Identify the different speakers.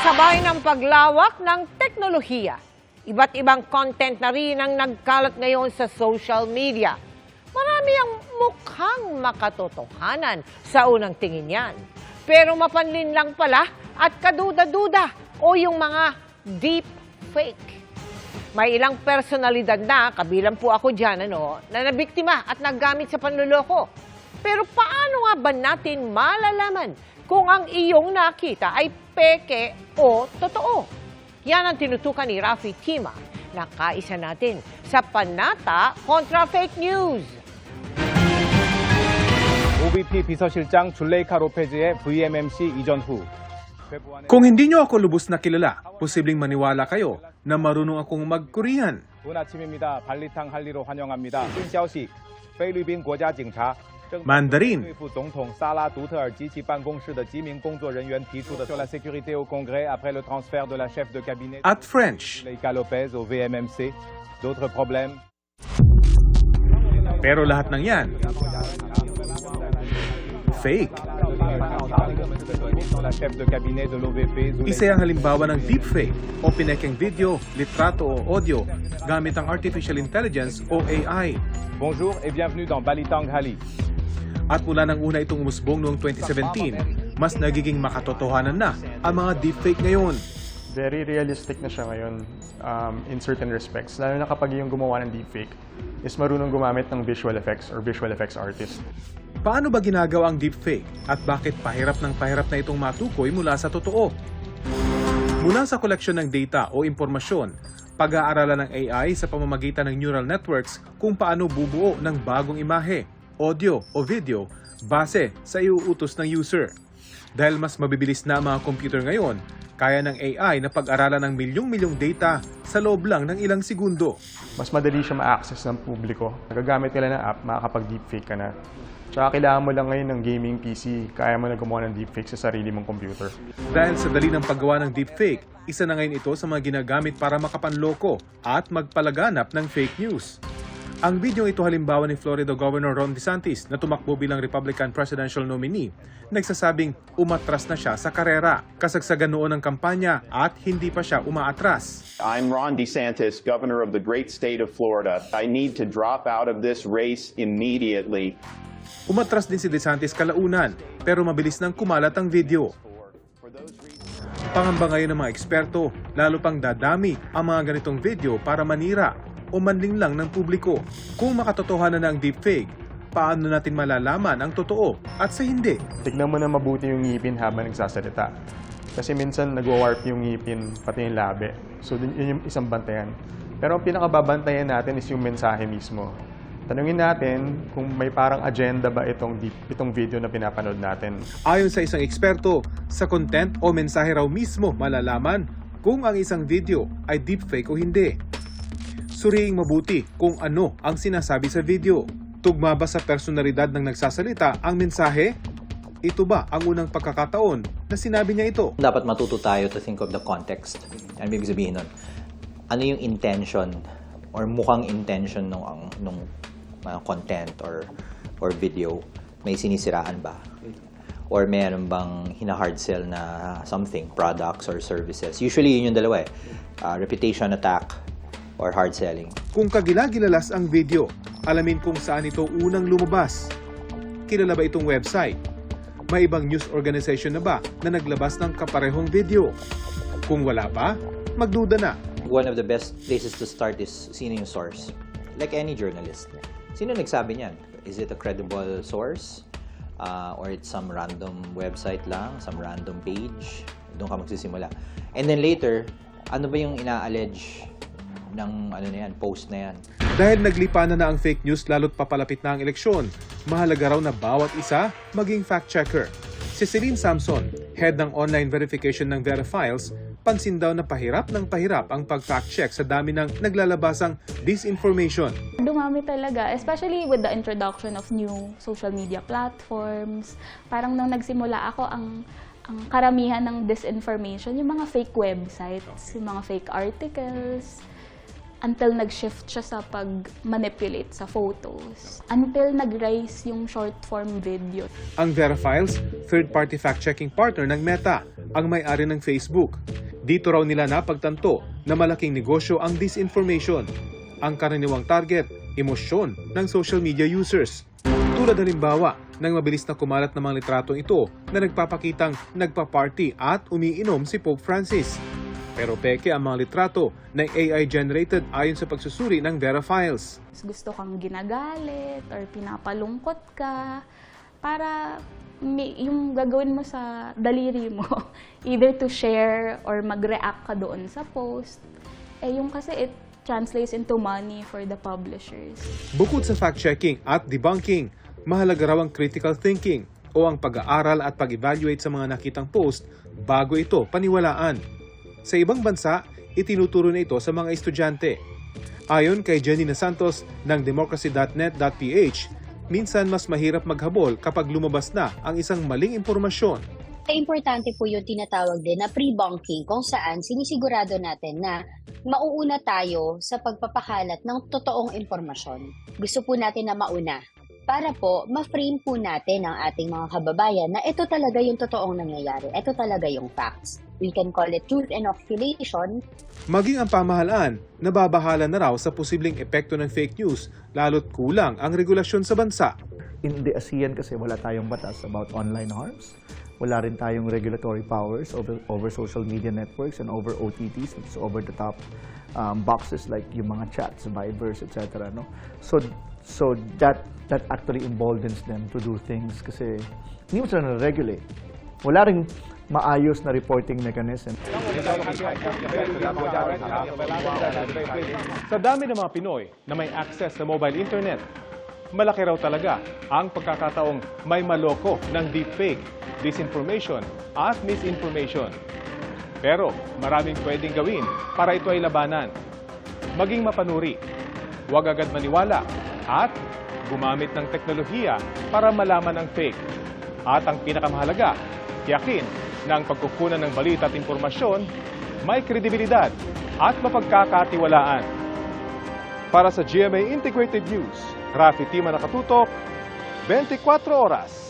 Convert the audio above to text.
Speaker 1: Kasabay ng paglawak ng teknolohiya, iba't ibang content na rin ang nagkalat ngayon sa social media. Marami ang mukhang makatotohanan sa unang tingin yan. Pero mapanlin lang pala at kaduda-duda o yung mga deep fake. May ilang personalidad na, kabilang po ako dyan, ano, na nabiktima at naggamit sa panluloko. Pero paano nga ba natin malalaman kung ang iyong nakita ay peke o totoo? Yan ang tinutukan ni Rafi Tima na kaisa natin sa Panata kontra Fake News.
Speaker 2: OVP 비서실장 줄레이카 로페즈의 VMMC 이전 후 회부안의
Speaker 3: Kung hindi nyo ako lubos na kilala, posibleng maniwala kayo na marunong akong mag-Korean.
Speaker 2: 좋은 아침입니다. 발리탕 할리로 환영합니다. 新消息，菲律宾国家警察正
Speaker 3: mandarin. At French. Pero lahat ng yan, fake. Isa ang halimbawa ng deepfake o pinekeng video, litrato o audio gamit ang artificial intelligence o AI.
Speaker 2: Bonjour et bienvenue dans Balitang Hali.
Speaker 3: At mula nang una itong umusbong noong 2017, mas nagiging makatotohanan na ang mga deepfake ngayon.
Speaker 4: very realistic na siya ngayon um, in certain respects. Lalo na kapag yung gumawa ng deepfake is marunong gumamit ng visual effects or visual effects artist.
Speaker 3: Paano ba ginagawa ang deepfake at bakit pahirap ng pahirap na itong matukoy mula sa totoo? Mula sa koleksyon ng data o impormasyon, pag-aaralan ng AI sa pamamagitan ng neural networks kung paano bubuo ng bagong imahe, audio o video base sa iuutos ng user. Dahil mas mabibilis na ang mga computer ngayon, kaya ng AI na pag-aralan ng milyong-milyong data sa loob lang ng ilang segundo.
Speaker 4: Mas madali siya ma-access ng publiko. Nagagamit nila ng app, makakapag-deepfake ka na. Tsaka kailangan mo lang ngayon ng gaming PC, kaya mo na gumawa ng deepfake sa sarili mong computer.
Speaker 3: Dahil sa dali ng paggawa ng deepfake, isa na ngayon ito sa mga ginagamit para makapanloko at magpalaganap ng fake news. Ang video ito halimbawa ni Florida Governor Ron DeSantis na tumakbo bilang Republican presidential nominee, nagsasabing umatras na siya sa karera, kasagsagan noon ng kampanya at hindi pa siya umaatras.
Speaker 5: I'm Ron DeSantis, governor of the great state of Florida. I need to drop out of this race immediately.
Speaker 3: Umatras din si DeSantis kalaunan pero mabilis nang kumalat ang video. Pangamba ngayon ng mga eksperto, lalo pang dadami ang mga ganitong video para manira o manling lang ng publiko. Kung makatotohanan na ang deepfake, paano natin malalaman ang totoo at sa hindi?
Speaker 4: Tignan mo na mabuti yung ngipin habang nagsasalita. Kasi minsan nag-warp yung ngipin, pati yung labi. So yun yung isang bantayan. Pero ang pinakababantayan natin is yung mensahe mismo. Tanungin natin kung may parang agenda ba itong, deep, itong video na pinapanood natin.
Speaker 3: Ayon sa isang eksperto, sa content o mensahe raw mismo malalaman kung ang isang video ay deepfake o hindi. Suriing mabuti kung ano ang sinasabi sa video. Tugma ba sa personalidad ng nagsasalita ang mensahe? Ito ba ang unang pagkakataon na sinabi niya ito?
Speaker 6: Dapat matuto tayo to think of the context. Ano ibig sabihin nun? Ano yung intention or mukhang intention nung, ang- nung uh, content or or video? May sinisiraan ba? Or meron bang hina-hard sell na something, products or services? Usually yun yung dalawa eh. Uh, reputation attack or hard selling.
Speaker 3: Kung kagilagilalas ang video, alamin kung saan ito unang lumabas. Kilala ba itong website? May ibang news organization na ba na naglabas ng kaparehong video? Kung wala pa, magduda na.
Speaker 6: One of the best places to start is sino yung source. Like any journalist. Sino nagsabi niyan? Is it a credible source? Uh, or it's some random website lang? Some random page? Doon ka magsisimula. And then later, ano ba yung ina-allege ng ano na yan, post na yan?
Speaker 3: Dahil naglipa na na ang fake news lalo't papalapit na ang eleksyon, mahalaga raw na bawat isa maging fact-checker. Si Celine Samson, head ng online verification ng Verifiles, pansin daw na pahirap ng pahirap ang pag-fact-check sa dami ng naglalabasang disinformation.
Speaker 7: Dumami talaga, especially with the introduction of new social media platforms. Parang nung nagsimula ako, ang ang karamihan ng disinformation, yung mga fake websites, yung mga fake articles. Until nag-shift siya sa pag-manipulate sa photos. Until nag-rise yung short form video.
Speaker 3: Ang Verifiles, third-party fact-checking partner ng Meta, ang may-ari ng Facebook. Dito raw nila napagtanto na malaking negosyo ang disinformation. Ang karaniwang target, emosyon ng social media users. Tulad halimbawa ng mabilis na kumalat na mga litratong ito na nagpapakitang nagpa-party at umiinom si Pope Francis. Pero peke ang mga litrato na AI-generated ayon sa pagsusuri ng Verifiles.
Speaker 7: Mas gusto kang ginagalit or pinapalungkot ka para may, yung gagawin mo sa daliri mo, either to share or mag-react ka doon sa post. Eh yung kasi it translates into money for the publishers.
Speaker 3: Bukod sa fact-checking at debunking, mahalaga raw ang critical thinking o ang pag-aaral at pag-evaluate sa mga nakitang post bago ito paniwalaan. Sa ibang bansa, itinuturo na ito sa mga estudyante. Ayon kay Jenny Na Santos ng democracy.net.ph, minsan mas mahirap maghabol kapag lumabas na ang isang maling impormasyon.
Speaker 8: Importante po yung tinatawag din na pre-bunking kung saan sinisigurado natin na mauuna tayo sa pagpapakalat ng totoong impormasyon. Gusto po natin na mauna para po ma-frame po natin ang ating mga kababayan na ito talaga yung totoong nangyayari. Ito talaga yung facts. We can call it truth inoculation
Speaker 3: Maging ang pamahalaan, nababahala na raw sa posibleng epekto ng fake news lalo't kulang ang regulasyon sa bansa.
Speaker 9: in the ASEAN kasi wala tayong batas about online harms. Wala rin tayong regulatory powers over, over social media networks and over OTTs, which is over the top um, boxes like yung mga chats, Vibers, etc. No? So, so that, that actually emboldens them to do things kasi hindi mo sila na-regulate. Wala rin maayos na reporting mechanism.
Speaker 2: Sa dami ng mga Pinoy na may access sa mobile internet, malaki raw talaga ang pagkakataong may maloko ng deepfake, disinformation at misinformation. Pero maraming pwedeng gawin para ito ay labanan. Maging mapanuri, huwag agad maniwala at gumamit ng teknolohiya para malaman ang fake. At ang pinakamahalaga, tiyakin na ang pagkukunan ng balita at impormasyon may kredibilidad at mapagkakatiwalaan. Para sa GMA Integrated News, Rafi Tima Nakatutok, 24 Oras.